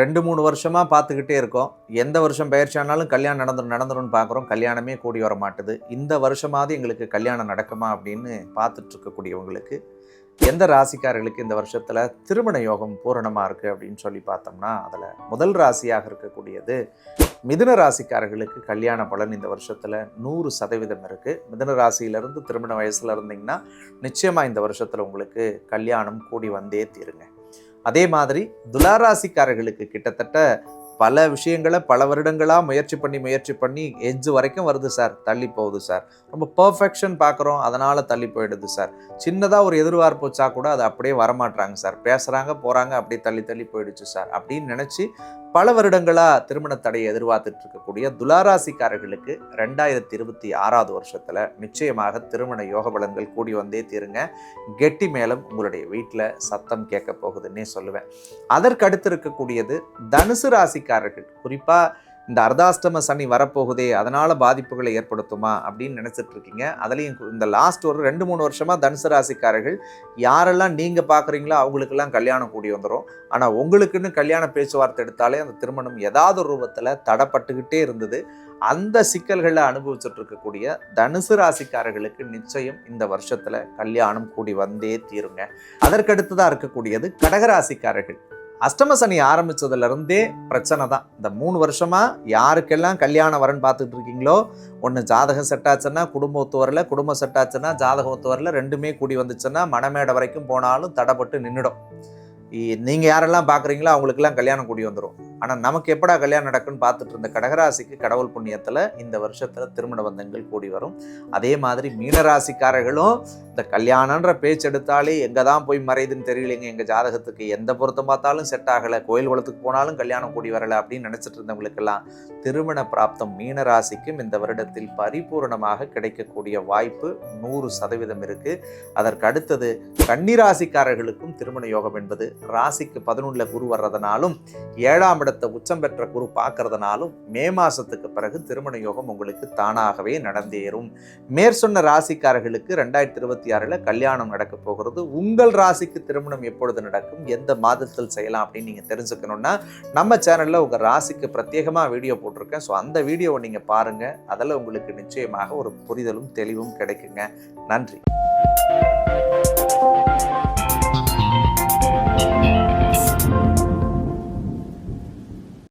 ரெண்டு மூணு வருஷமாக பார்த்துக்கிட்டே இருக்கோம். எந்த வருஷம் பயிற்சி ஆனாலும் கல்யாணம் நடந்துடும் நடந்துரும்னு பார்க்குறோம். கல்யாணமே கூடி வர மாட்டுது. இந்த வருஷமாவது எங்களுக்கு கல்யாணம் நடக்குமா அப்படின்னு பார்த்துட்ருக்கக்கூடியவங்களுக்கு எந்த ராசிக்காரர்களுக்கு இந்த வருஷத்தில் திருமண யோகம் பூரணமாக இருக்குது அப்படின்னு சொல்லி பார்த்தோம்னா அதில் முதல் ராசியாக இருக்கக்கூடியது மிதுன ராசிக்காரர்களுக்கு கல்யாண பலன் இந்த வருஷத்தில் நூறு சதவீதம் இருக்குது மிதுன ராசியிலேருந்து திருமண வயசில் இருந்தீங்கன்னா நிச்சயமாக இந்த வருஷத்தில் உங்களுக்கு கல்யாணம் கூடி வந்தே தீருங்க. அதே மாதிரி துலாராசிக்காரர்களுக்கு கிட்டத்தட்ட பல விஷயங்களை பல வருடங்களாக முயற்சி பண்ணி முயற்சி பண்ணி எஜ்ஜு வரைக்கும் வருது சார். தள்ளி போகுது சார். ரொம்ப பர்ஃபெக்ஷன் பார்க்குறோம் அதனால் தள்ளி போயிடுது சார். சின்னதாக ஒரு எதிர்பார்ப்பு வச்சா கூட அது அப்படியே வரமாட்றாங்க சார். பேசுகிறாங்க போகிறாங்க அப்படியே தள்ளி தள்ளி போயிடுச்சு சார். அப்படின்னு நினச்சி பல வருடங்களாக திருமண தடையை எதிர்பார்த்துட்டு இருக்கக்கூடிய துளாராசிக்காரர்களுக்கு ரெண்டாயிரத்தி இருபத்தி ஆறாவது வருஷத்தில் நிச்சயமாக திருமண யோக பலன்கள் கூடி வந்தே தீருங்க. கெட்டி மேலும் உங்களுடைய வீட்டில் சத்தம் கேட்க போகுதுன்னே சொல்லுவேன். அதற்கு அடுத்து இருக்கக்கூடியது தனுசு ராசிக்காரர்கள். குறிப்பாக இந்த அர்த்தாஷ்டம சனி வரப்போகுதே அதனால் பாதிப்புகளை ஏற்படுத்துமா அப்படின்னு நினச்சிட்டு இருக்கீங்க அதுலேயும் இந்த லாஸ்ட் ஒரு ரெண்டு மூணு வருஷமாக தனுசு ராசிக்காரர்கள் யாரெல்லாம் நீங்கள் பார்க்குறீங்களோ அவங்களுக்கெல்லாம் கல்யாணம் கூடி வந்துடும் ஆனால் உங்களுக்குன்னு கல்யாண பேச்சுவார்த்தை எடுத்தாலே அந்த திருமணம் ஏதாவது ஒரு ரூபத்தில் தடப்பட்டுக்கிட்டே இருந்தது. அந்த சிக்கல்களை அனுபவிச்சுட்டு இருக்கக்கூடிய தனுசு ராசிக்காரர்களுக்கு நிச்சயம் இந்த வருஷத்தில் கல்யாணம் கூடி வந்தே தீருங்க. அதற்கடுத்ததாக இருக்கக்கூடியது கடகராசிக்காரர்கள். அஷ்டம சனி ஆரம்பித்ததுலேருந்தே பிரச்சனை தான் இந்த மூணு வருஷமாக யாருக்கெல்லாம் கல்யாணம் வரன்னு பார்த்துட்டு இருக்கீங்களோ ஒன்று ஜாதகம் செட் ஆச்சுன்னா குடும்ப ஒத்து வரல குடும்பம் செட் ஆச்சுன்னா ஜாதகம் ஒத்து வரல ரெண்டுமே கூடி வந்துச்சுன்னா மணமேடை வரைக்கும் போனாலும் தடைப்பட்டு நின்றுடும் நீங்கள் யாரெல்லாம் பார்க்குறீங்களோ அவங்களுக்கெல்லாம் கல்யாணம் கூடி வந்துடும் ஆனால் நமக்கு எப்படா கல்யாணம் நடக்குன்னு பார்த்துட்டு இருந்த கடகராசிக்கு கடவுள் புண்ணியத்தில் இந்த வருஷத்தில் திருமண பந்தங்கள் கூடி வரும். அதே மாதிரி மீனராசிக்காரர்களும் இந்த கல்யாணன்ற பேச்சு எடுத்தாலே எங்கே தான் போய் மறையுதுன்னு தெரியலைங்க. எங்கள் ஜாதகத்துக்கு எந்த பொருத்தம் பார்த்தாலும் செட் ஆகலை. கோயில் குளத்துக்கு போனாலும் கல்யாணம் கூடி வரலை அப்படின்னு நினச்சிட்டு இருந்தவங்களுக்கெல்லாம் திருமண பிராப்தம் மீனராசிக்கும் இந்த வருடத்தில் பரிபூரணமாக கிடைக்கக்கூடிய வாய்ப்பு நூறு சதவீதம் இருக்குது அதற்கு அடுத்தது கன்னிராசிக்காரர்களுக்கும் திருமண யோகம் என்பது. ராசிக்கு பதினொன்றில் குரு வர்றதுனாலும் ஏழாம் இடத்தை உச்சம் பெற்ற குரு பார்க்கறதுனாலும் மே மாதத்துக்கு பிறகு திருமண யோகம் உங்களுக்கு தானாகவே நடந்தேறும். மேற்சொன்ன ராசிக்காரர்களுக்கு ரெண்டாயிரத்தி இருபத்தி ஆறில் கல்யாணம் நடக்க போகிறது. உங்கள் ராசிக்கு திருமணம் எப்பொழுது நடக்கும்? எந்த மாதத்தில் செய்யலாம் அப்படின்னு நீங்கள் தெரிஞ்சுக்கணும்னா நம்ம சேனலில் உங்கள் ராசிக்கு பிரத்யேகமாக வீடியோ போட்டிருக்கேன். ஸோ அந்த வீடியோவை நீங்கள் பாருங்கள் அதில் உங்களுக்கு நிச்சயமாக ஒரு புரிதலும் தெளிவும் கிடைக்குங்க. நன்றி.